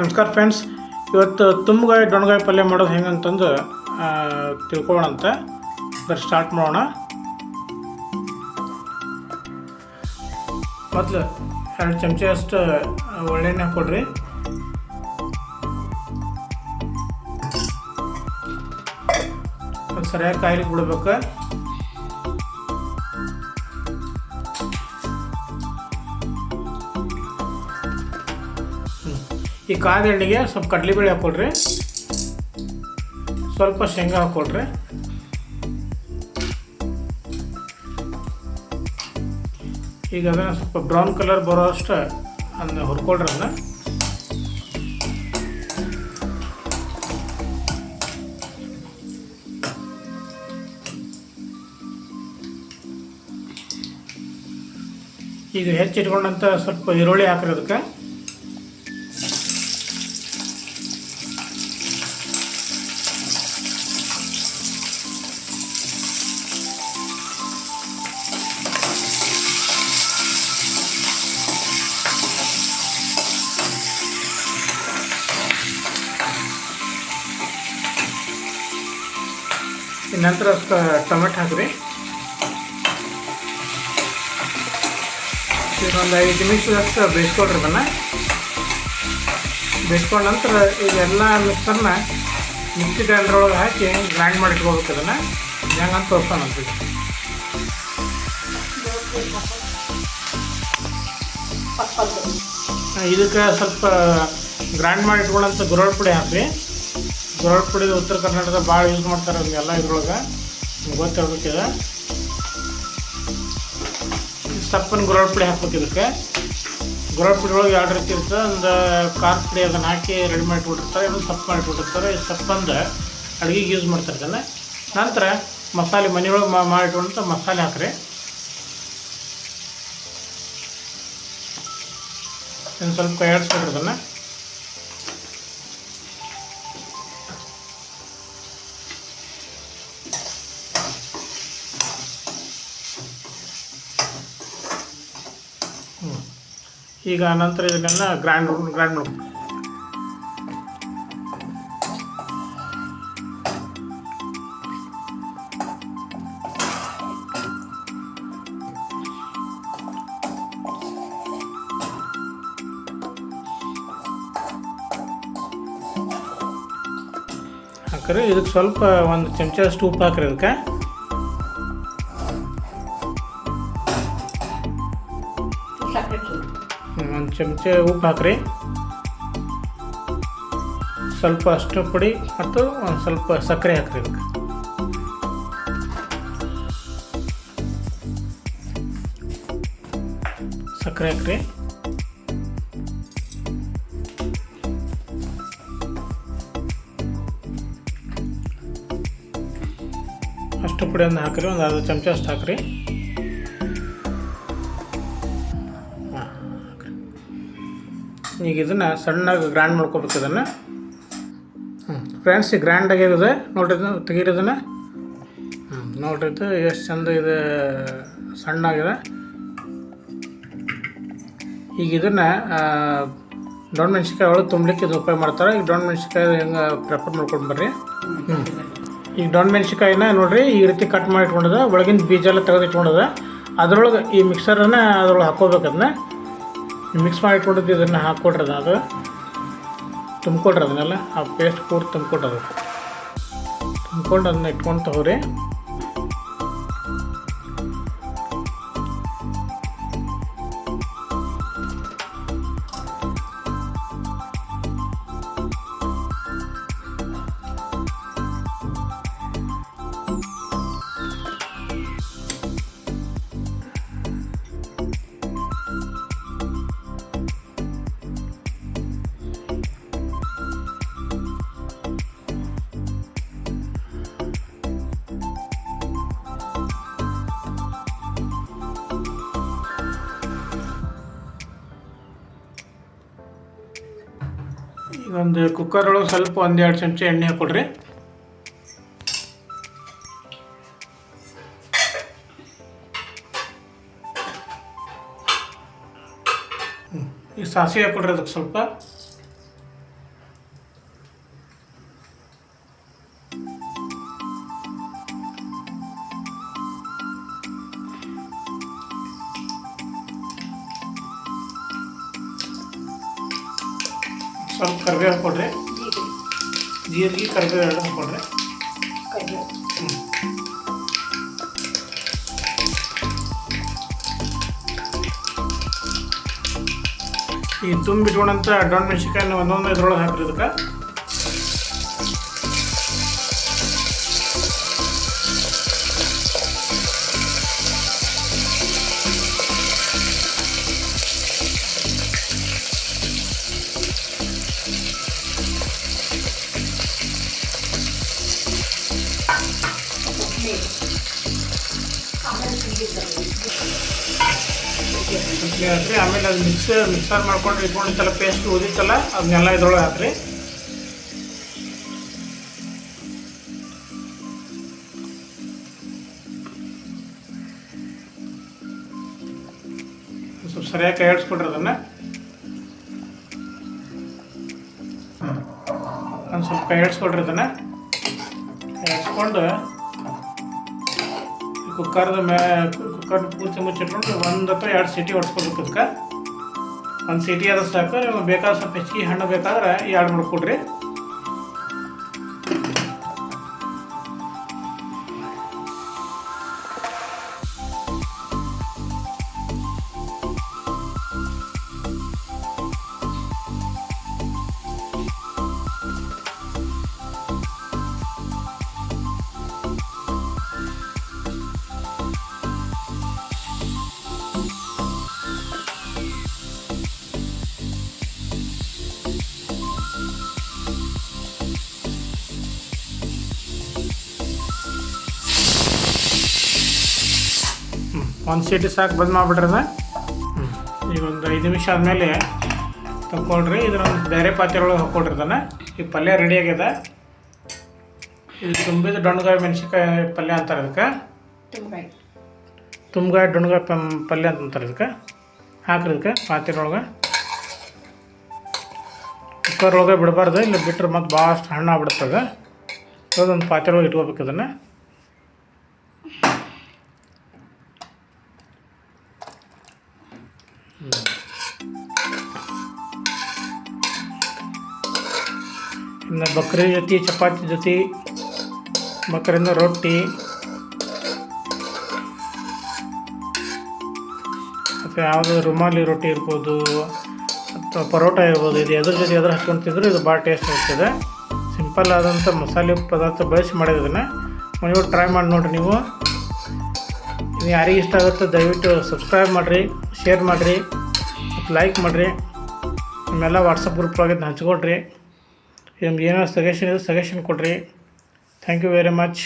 ನಮಸ್ಕಾರ ಫ್ರೆಂಡ್ಸ್. ಇವತ್ತು ತುಂಬಗಾಯಿ ಡೊಣ್ಗಾಯಿ ಪಲ್ಯ ಮಾಡೋದು ಹೆಂಗಂತಂದು ಅಂತಂದು ತಿಳ್ಕೊಳ್ಳೋಣ ಅಂತ. ಬರೀ ಸ್ಟಾರ್ಟ್ ಮಾಡೋಣ. ಮೊದಲು ಎರಡು ಚಮಚ ಅಷ್ಟು ಒಳ್ಳೆಣ್ಣೆ ಹಾಕ್ಕೊಡ್ರಿ ಅದು ಸರಿಯಾಗಿ ಕಾಯಿಲೆ ಬಿಡ್ಬೇಕು. ಈ ಕಾದ ಎಣ್ಣೆಗೆ ಸ್ವಲ್ಪ ಕಡಲೆಬೇಳೆ ಹಾಕ್ಕೊಳ್ರಿ ಸ್ವಲ್ಪ ಶೇಂಗಾ ಹಾಕ್ಕೊಡ್ರಿ ಈಗ ಅದನ್ನು ಸ್ವಲ್ಪ ಬ್ರೌನ್ ಕಲರ್ ಬರೋ ಅಷ್ಟು ಅದನ್ನ ಹುರ್ಕೊಳ್ರಿ ಅದನ್ನ. ಈಗ ಹೆಚ್ಚಿಟ್ಕೊಂಡಂಥ ಸ್ವಲ್ಪ ಈರುಳ್ಳಿ ಹಾಕ್ರಿ ಅದಕ್ಕೆ. ನಂತರ ಟೊಮೆಟೊ ಹಾಕ್ರಿ. ಒಂದು ಐದು ನಿಮಿಷದಷ್ಟು ಬೇಯಿಸ್ಕೊಳ್ರಿ ಅದನ್ನು ಬೇಯಿಸ್ಕೊಂಡ ನಂತರ ಇದೆಲ್ಲ ಮಿಕ್ಸರ್ನ ಮಿಕ್ಸಿ ಗ್ರೈಂಡರ್ ಒಳಗೆ ಹಾಕಿ ಗ್ರೈಂಡ್ ಮಾಡಿಟ್ಕೋಬೇಕು ಅದನ್ನು ಹೆಂಗಂತ ತೋರಿಸ್ತಾನಂತೀವಿ ಇದಕ್ಕೆ ಸ್ವಲ್ಪ ಗ್ರೈಂಡ್ ಮಾಡಿ ಇಟ್ಕೊಂಡಂಥ ಗುರಳ್ ಪುಡಿ ಹಾಕ್ರಿ. ಗುರಳ್ ಪುಡಿ ಉತ್ತರ ಕರ್ನಾಟಕದ ಭಾಳ ಯೂಸ್ ಮಾಡ್ತಾರೆ ಎಲ್ಲ ಇದ್ರೊಳಗೆ. ಗೊತ್ತಿರ್ಬೇಕಿದೆ. ಸಪ್ಪನ ಗುರಳ್ ಪುಡಿ ಹಾಕ್ಬೇಕು ಇದಕ್ಕೆ. ಗುರಳ್ ಪುಡಿ ಒಳಗೆ ಎರಡು ರೀತಿ ಇರ್ತದೆ. ಒಂದು ಖಾರ ಪುಡಿ ಅದನ್ನು ಹಾಕಿ ರೆಡಿ ಮಾಡಿ ಇಟ್ಬಿಟ್ಟಿರ್ತಾರೆ ಇನ್ನೊಂದು ಸಪ್ಪು ಮಾಡಿ ಇಟ್ಬಿಟ್ಟಿರ್ತಾರೆ ಈ ಸಪ್ಪಂದು ಅಡುಗೆಗೆ ಯೂಸ್ ಮಾಡ್ತಾರೆ ಇದನ್ನು. ನಂತರ ಮಸಾಲೆ ಮನೆಯೊಳಗೆ ಮಾಡಿ ಇಟ್ಕೊಂಡಂಥ ಮಸಾಲೆ ಹಾಕ್ರಿ. ಇನ್ನು ಸ್ವಲ್ಪ ಕೈ ಆಡಿಸ್ಕೊಡ್ರಿ ಅದನ್ನು ಈಗ ನಂತರ ಇದನ್ನು ಗ್ರ್ಯಾಂಡ್ ಗ್ರ್ಯಾಂಡ್ ಮಾಡ್ಬೇಕು ಹಾಕ್ರಿ ಇದಕ್ಕೆ ಸ್ವಲ್ಪ ಒಂದು ಚಮಚ ಉಪ್ಪು ಹಾಕ್ರಿ ಇದಕ್ಕೆ ಚಮಚ ಉಪ್ಪು ಹಾಕ್ರಿ. ಸ್ವಲ್ಪ ಅಷ್ಟು ಪುಡಿ ಮತ್ತು ಒಂದು ಸ್ವಲ್ಪ ಸಕ್ಕರೆ ಹಾಕ್ರಿ ಸಕ್ಕರೆ ಹಾಕ್ರಿ. ಅಷ್ಟು ಪುಡಿಯನ್ನು ಹಾಕ್ರಿ, ಒಂದು ಅರ್ಧ ಚಮಚ ಅಷ್ಟು ಹಾಕ್ರಿ. ಈಗ ಇದನ್ನು ಸಣ್ಣಗೆ ಗ್ರ್ಯಾಂಡ್ ಮಾಡ್ಕೋಬೇಕು ಇದನ್ನು. ಹ್ಞೂ ಫ್ರೆಂಡ್ಸ್ ಈಗ ಗ್ರ್ಯಾಂಡ್ ಆಗ್ಯದ ನೋಡ್ರಿ ತೆಗೀರಿದನ್ನು ಹ್ಞೂ ನೋಡ್ರಿ ಇದು ಎಷ್ಟು ಚಂದ ಇದೆ ಸಣ್ಣಾಗಿದೆ. ಈಗ ಇದನ್ನು ಡೊಣ್ ಮೆಣ್ಸಿನ್ಕಾಯಿ ಒಳಗೆ ತುಂಬಲಿಕ್ಕೆ ಇದು ಉಪಯೋಗ ಮಾಡ್ತಾರೆ. ಈಗ ಡೊಣ್ ಮೆಣಸಿನ್ಕಾಯಿ ಹೆಂಗೆ ಪ್ರಿಪೇರ್ ಮಾಡ್ಕೊಂಡು ಬರ್ರಿ. ಹ್ಞೂ ಈಗ ಡೊಣ್ ಮೆಣಸಿನ್ಕಾಯಿನ ನೋಡಿರಿ, ಈ ರೀತಿ ಕಟ್ ಮಾಡಿ ಇಟ್ಕೊಂಡದ. ಒಳಗಿನ ಬೀಜ ಎಲ್ಲ ತೆಗೆದು ಅದ್ರೊಳಗೆ ಈ ಮಿಕ್ಸರನ್ನ ಅದ್ರೊಳಗೆ ಹಾಕ್ಕೋಬೇಕು ಅದನ್ನ. ಮಿಕ್ಸ್ ಮಾಡಿ ಇಟ್ಕೊಂಡಿದ್ದು ಇದನ್ನು ಹಾಕ್ಕೊಡ್ರಿ ಅದನ್ನ ಅದು ತುಂಬ್ಕೊಡ್ರಿ ಅದನ್ನೆಲ್ಲ ಆ ಪೇಸ್ಟ್ ಕೂಡ ತುಂಬ್ಕೊಡ್ರಿ ಅದು ತುಂಬ್ಕೊಂಡು ಅದನ್ನ ಇಟ್ಕೊಂಡು ತಗೋರಿ. ಈಗ ಒಂದು ಕುಕ್ಕರ್ ಒಳಗೆ ಸ್ವಲ್ಪ ಒಂದೆರಡು ಚಮಚ ಎಣ್ಣೆ ಹಾಕೊಡ್ರಿ. ಈಗ ಸಾಸಿವೆ ಹಾಕ್ಕೊಡ್ರಿ ಅದಕ್ಕೆ ಸ್ವಲ್ಪ ಸ್ವಲ್ಪ ಕರಿಬೇವು ಹಾಕ್ಕೊಡ್ರಿ. ಜೀರಿಗೆ ಕರ್ಬೇವು ಎರಡು ಹಾಕ್ಕೊಡ್ರಿ. ಈ ತುಂಬಿಟ್ಕೊಂಡಂಥ ಡೊಣ್ಣ ಮೆಣಸಿನ್ಕಾಯಿನ ಒಂದೊಂದು ಇದ್ರೊಳಗೆ ಹಾಕ್ರಿ ಆಮೇಲೆ ಹಾಕ್ರಿ ಆಮೇಲೆ ಅದು ಮಿಕ್ಸ್ ಮಿಕ್ಸರ್ ಮಾಡ್ಕೊಂಡು ಇಟ್ಕೊಂಡಿತ್ತಲ್ಲ ಪೇಸ್ಟ್ ಉದಿತ್ತಲ್ಲ, ಅದನ್ನೆಲ್ಲ ಇದ್ರೊಳಗೆ ಹಾಕ್ರಿ. ಸ್ವಲ್ಪ ಸರಿಯಾಗಿ ಕೈ ಆಡಿಸ್ಕೊಡ್ರಿ ಅದನ್ನು. ಒಂದು ಸ್ವಲ್ಪ ಕೈ ಆಡಿಸ್ಕೊಡ್ರಿ ಅದನ್ನು. ಆಡಿಸ್ಕೊಂಡು ಕುಕ್ಕರ್ದ ಮೇ ಕುಕ್ಕರ್ ಪೂರ್ತಿ ಮುಚ್ಚಿಟ್ಕೊಂಡು ಒಂದು ಅಥವಾ ಎರಡು ಸಿಟಿ ಹೊಡ್ಸ್ಕೊಬೇಕು ಅದಕ್ಕೆ ಒಂದು ಸಿಟಿ ಆದ್ರೆ ಸಾಕು ಬೇಕಾದ್ರೆ ಸ್ವಲ್ಪ ಹೆಚ್ಚಿಗೆ ಹಣ್ಣು ಬೇಕಾದ್ರೆ ಎರಡು ಮಾಡ್ಕೊಡ್ರಿ ಒಂದು ಸೀಟಿ ಸಾಕು ಬಂದ್ ಮಾಡಿಬಿಟ್ರದ ಅದ ಈಗ ಒಂದು ಐದು ನಿಮಿಷ ಆದಮೇಲೆ ತಗೊಳ್ರಿ ಇದನ್ನೊಂದು ಬೇರೆ ಪಾತ್ರೆ ಒಳಗೆ ಹಾಕ್ಕೊಳ್ರಿ ಅದನ್ನು ಈ ಪಲ್ಯ ರೆಡಿ ಆಗ್ಯದ. ಇದು ತುಂಬಿದ ಡೊಣ್ಗಾಯಿ ಮೆಣಸಿನ್ಕಾಯಿ ಪಲ್ಯ ಅಂತಾರೆ ಅದಕ್ಕೆ ತುಂಬಗಾಯಿ. ಡೊಣ್ಗಾಯಿ ಪಂ ಪಲ್ಯ ಅಂತ ಅಂತಾರೆ ಇದಕ್ಕೆ. ಹಾಕ್ರಿ ಇದಕ್ಕೆ ಪಾತ್ರೆ ಒಳಗೆ ಕುಕ್ಕರ್ ಒಳಗೆ ಬಿಡಬಾರ್ದು ಇಲ್ಲ ಬಿಟ್ಟರೆ ಮತ್ತೆ ಭಾಳಷ್ಟು ಹಣ್ಣು ಆಗ್ಬಿಡ್ತದೆ ಅದೊಂದು ಪಾತ್ರೆ ಒಳಗೆ ಇಟ್ಕೋಬೇಕು ಅದನ್ನು ಇನ್ನು ಬಕ್ರಿ ಜೊತೆ, ಚಪಾತಿ ಜೊತೆ ಬಕ್ರಿಂದ ರೊಟ್ಟಿ, ಮತ್ತು ಯಾವುದು ರುಮಾಲಿ ರೊಟ್ಟಿ ಇರ್ಬೋದು, ಅಥವಾ ಪರೋಟ ಇರ್ಬೋದು, ಇದು ಎದ್ರ ಜೊತೆ ಎದುರು ಹಚ್ಕೊಂಡು ತಿಂದರೆ ಇದು ಭಾಳ ಟೇಸ್ಟ್ ಆಗ್ತದೆ. ಸಿಂಪಲ್ ಆದಂಥ ಮಸಾಲೆ ಪದಾರ್ಥ ಬಳಸಿ ಮಾಡಿದ್ದನ್ನು ನೀವು ಟ್ರೈ ಮಾಡಿ ನೋಡಿರಿ ನೀವು. ಯಾರಿಗೆ ಇಷ್ಟ ಆಗುತ್ತೆ ದಯವಿಟ್ಟು ಸಬ್ಸ್ಕ್ರೈಬ್ ಮಾಡಿರಿ. ಶೇರ್ ಮಾಡಿರಿ ಲೈಕ್ ಮಾಡಿರಿ, ನಿಮ್ಮೆಲ್ಲ ವಾಟ್ಸಪ್ ಗ್ರೂಪ್ ಒಳಗೆ ಹಂಚ್ಕೊಳ್ರಿ. ನಿಮ್ಗೆ ಏನೋ ಸಜೆಷನ್ ಇದೆ ಸಜೆಷನ್ ಕೊಡಿರಿ. Thank you very much